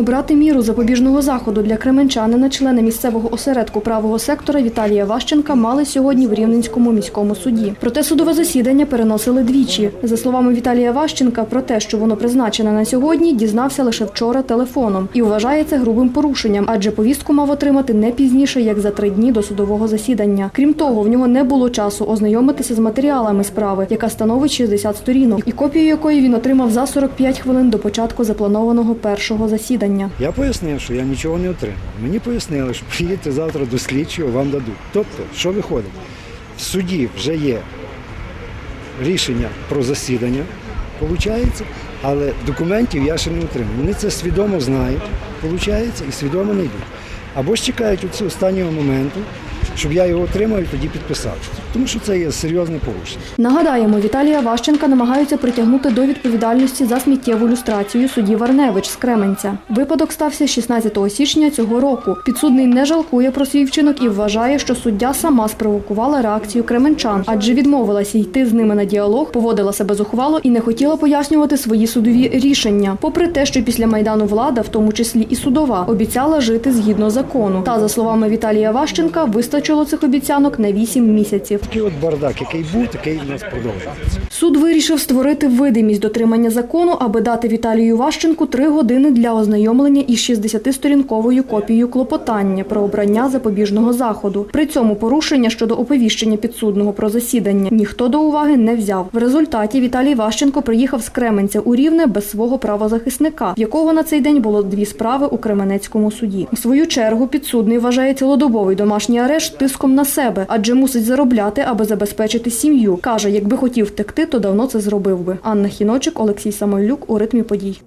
Обрати міру запобіжного заходу для кременчанина, члени місцевого осередку правого сектора Віталія Ващенка мали сьогодні в Рівненському міському суді. Проте судове засідання переносили двічі. За словами Віталія Ващенка, про те, що воно призначене на сьогодні, дізнався лише вчора телефоном і вважає це грубим порушенням, адже повістку мав отримати не пізніше, як за три дні до судового засідання. Крім того, в нього не було часу ознайомитися з матеріалами справи, яка становить 60 сторінок, і копію якої він отримав за 45 хвилин до початку запланованого першого засідання. Я пояснив, що я нічого не отримав. Мені пояснили, що приїдьте завтра до слідчого, вам дадуть. Тобто, що виходить? В суді вже є рішення про засідання, виходить, але документів я ще не отримав. Вони це свідомо знають, виходить, і свідомо не йдуть. Або ж чекають оцю останнього моменту, щоб я його отримав і тоді підписав. Тому що це є серйозне порушення. Нагадаємо, Віталія Ващенка намагаються притягнути до відповідальності за сміттєву люстрацію судді Варневич з Кременця. Випадок стався 16 січня цього року. Підсудний не жалкує про свій вчинок і вважає, що суддя сама спровокувала реакцію кременчан, адже відмовилася йти з ними на діалог, поводила себе зухвало і не хотіла пояснювати свої судові рішення. Попри те, що після майдану влада, в тому числі і судова, обіцяла жити згідно закону. Та за словами Віталія Ващенка, вистачило цих обіцянок на 8 місяців. Такий от бардак, який був, такий у нас продовжується. Суд вирішив створити видимість дотримання закону, аби дати Віталію Ващенку три години для ознайомлення із 60-сторінковою копією клопотання про обрання запобіжного заходу. При цьому порушення щодо оповіщення підсудного про засідання ніхто до уваги не взяв. В результаті Віталій Ващенко приїхав з Кременця у Рівне без свого правозахисника, в якого на цей день було дві справи у Кременецькому суді. В свою чергу підсудний вважає цілодобовий домашній арешт тиском на себе, адже мусить заробляти, аби забезпечити сім'ю. Каже, якби хотів втекти, то давно це зробив би. Анна Хіночик, Олексій Самойлюк у ритмі подій.